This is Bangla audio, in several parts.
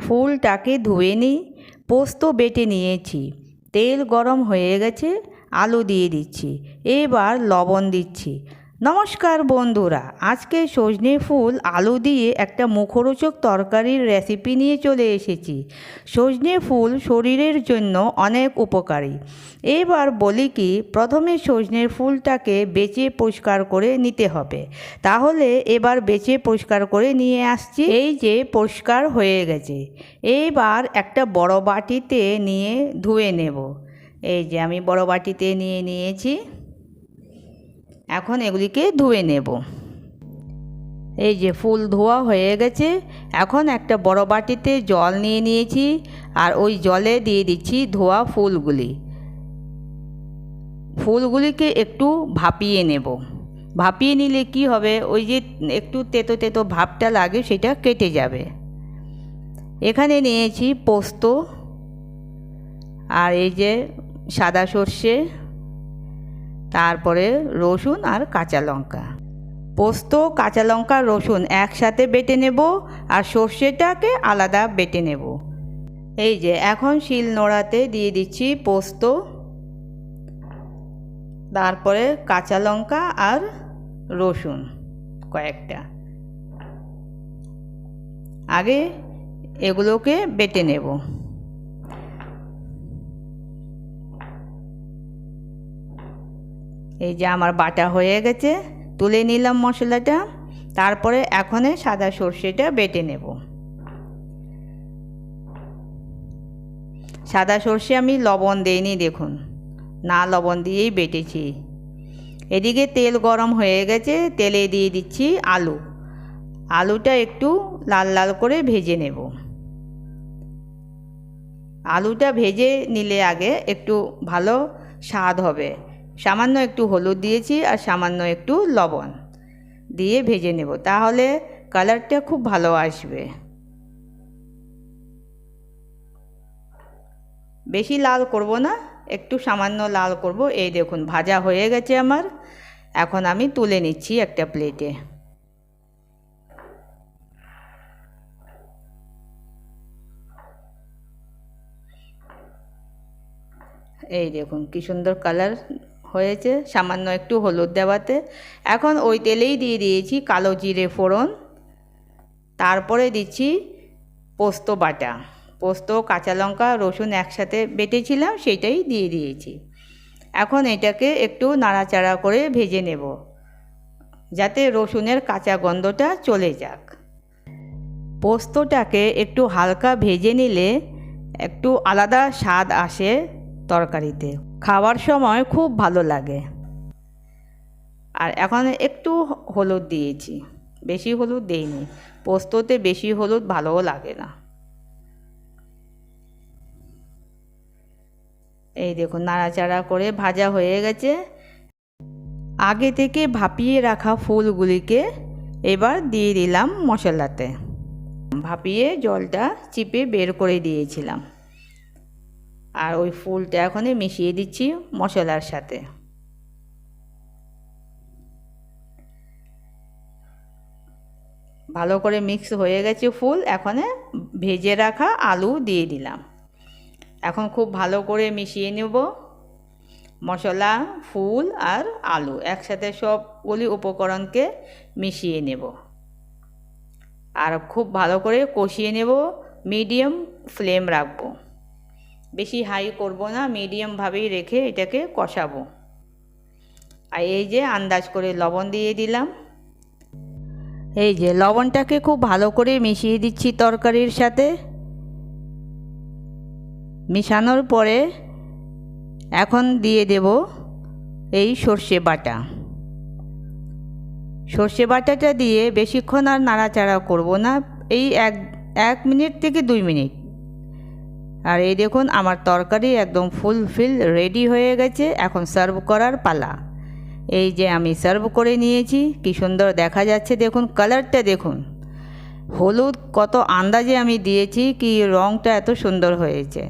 ফুলটাকে ধুয়ে নিই, পোস্ত বেটে নিয়েছি, তেল গরম হয়ে গেছে, আলু দিয়ে দিচ্ছি, এবার লবণ দিচ্ছি। নমস্কার বন্ধুরা, আজকে সজনে ফুল আলু দিয়ে একটা মুখরোচক তরকারির রেসিপি নিয়ে চলে এসেছি। সজনে ফুল শরীরের জন্য অনেক উপকারী। এবার বলি কি, প্রথমে সজনের ফুলটাকে বেচে পরিষ্কার করে নিতে হবে। তাহলে এবার বেচে পরিষ্কার করে নিয়ে আসছি। এই যে পরিষ্কার হয়ে গেছে। এইবার একটা বড় বাটিতে নিয়ে ধুয়ে নেব। এই যে আমি বড় বাটিতে নিয়ে নিয়েছি। এখন এগুলিকে ধুয়ে নেব। এই যে ফুল ধোয়া হয়ে গেছে, এখন একটা বড় বাটিতে জল নিয়ে নিয়েছি আর ওই জলে দিয়ে দিচ্ছি ধোয়া ফুলগুলি। ফুলগুলিকে একটু ভাপিয়ে নেব। ভাপিয়ে নিলে কি হবে? ওই যে একটু তেতো তেতো ভাবটা লাগে সেটা কেটে যাবে। এখানে নিয়েছি পোস্ত আর এই যে সাদা সর্ষে তারপরে রসুন আর কাঁচা লঙ্কা। পোস্ত, কাঁচা লঙ্কা, রসুন একসাথে বেটে নেব আর সর্ষেটাকে আলাদা বেটে নেব। এই যে, এখন শিল নোড়াতে দিয়ে দিচ্ছি পোস্ত, তারপরে কাঁচা লঙ্কা আর রসুন কয়েকটা। আগে এগুলোকে বেটে নেব। এই যে আমার বাটা হয়ে গেছে, তুলে নিলাম মশলাটা, তারপরে এখনে সাদা সর্ষেটা বেটে নেব। সাদা সর্ষে আমি লবণ দেইনি দেখুন, না লবণ দিয়েই বেটেছি। এদিকে তেল গরম হয়ে গেছে, তেলে দিয়ে দিচ্ছি আলু। আলুটা একটু লাল লাল করে ভেজে নেব। আলুটা ভেজে নিলে আগে একটু ভালো স্বাদ হবে। সামান্য একটু হলুদ দিয়েছি আর সামান্য একটু লবণ দিয়ে ভেজে নেব। তাহলে কালারটা খুব ভালো আসবে। বেশি লাল করব না, একটু সামান্য লাল করব। এই দেখুন, ভাজা হয়ে গেছে আমার। এখন আমি তুলে নিচ্ছি একটা প্লেটে। এই দেখুন, কি সুন্দর কালার হয়েছে, সামান্য একটু হলুদ দেওয়াতে। এখন ওই তেলেই দিয়ে দিয়েছি কালো জিরে ফোড়ন। তারপরে দিচ্ছি পোস্ত বাটা। পোস্ত, কাঁচা লঙ্কা, রসুন একসাথে বেটেছিলাম, সেটাই দিয়ে দিয়েছি। এখন এটাকে একটু নাড়াচাড়া করে ভেজে নেব, যাতে রসুনের কাঁচা গন্ধটা চলে যাক। পোস্তটাকে একটু হালকা ভেজে নিলে একটু আলাদা স্বাদ আসে তরকারিতে। খাওয়ার সময় খুব ভালো লাগে। আর এখন একটু হলুদ দিয়েছি। বেশি হলুদ দেইনি। পোস্ততে বেশি হলুদ ভালোও লাগে না। এই দেখুন, নাড়াচাড়া করে ভাজা হয়ে গেছে। আগে থেকে ভাপিয়ে রাখা ফুলগুলিকে এবার দিয়ে দিলাম মশলাতে। ভাপিয়ে জলটা চিপে বের করে দিয়েছিলাম। আর ওই ফুলটা এখনই মিশিয়ে দিচ্ছি মশলার সাথে। ভালো করে মিক্স হয়ে গেছে ফুল, এখানে ভেজে রাখা আলু দিয়ে দিলাম। এখন খুব ভালো করে মিশিয়ে নেব মশলা, ফুল আর আলু, একসাথে সবগুলি উপকরণকে মিশিয়ে নেব। আর খুব ভালো করে কষিয়ে নেব, মিডিয়াম ফ্লেম রাখব। বেশি হাই করব না মিডিয়ামভাবেই রেখে এটাকে কষাবো। আর এই যে আন্দাজ করে লবণ দিয়ে দিলাম। এই যে লবণটাকে খুব ভালো করে মিশিয়ে দিচ্ছি তরকারির সাথে। মিশানোর পরে এখন দিয়ে দেব এই সর্ষে বাটা। সর্ষে বাটাটা দিয়ে বেশিক্ষণ আর নাড়াচাড়া করব না, এই এক এক মিনিট থেকে দুই মিনিট। আর এই দেখুন, আমার তরকারি একদম ফুলফিল রেডি হয়ে গেছে। এখন সার্ভ করার পালা। এই যে আমি সার্ভ করে নিয়েছি, কি সুন্দর দেখা যাচ্ছে, দেখুন কালারটা দেখুন। হলুদ কত আন্দাজে আমি দিয়েছি, কি রঙটা এত সুন্দর হয়েছে।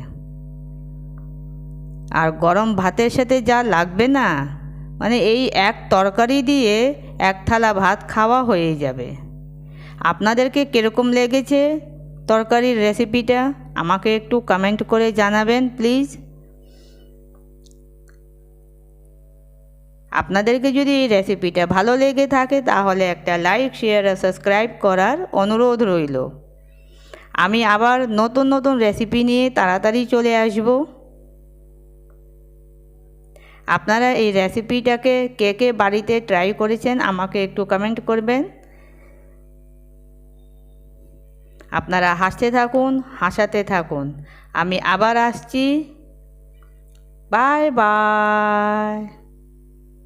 আর গরম ভাতের সাথে যা লাগবে না মানে এই এক তরকারি দিয়ে এক থালা ভাত খাওয়া হয়ে যাবে। আপনাদেরকে কীরকম লেগেছে তরকারির রেসিপিটা আমাকে একটু কমেন্ট করে জানাবেন প্লিজ আপনাদেরকে যদি এই রেসিপিটা ভালো লেগে থাকে, তাহলে একটা লাইক শেয়ার আর সাবস্ক্রাইব করার অনুরোধ রইল। আমি আবার নতুন নতুন রেসিপি নিয়ে তাড়াতাড়ি চলে আসব। আপনারা এই রেসিপিটাকে কে কে বাড়িতে ট্রাই করেছেন, আমাকে একটু কমেন্ট করবেন। আপনারা হাসতে থাকুন হাসাতে থাকুন। আমি আবার আসছি। Bye bye.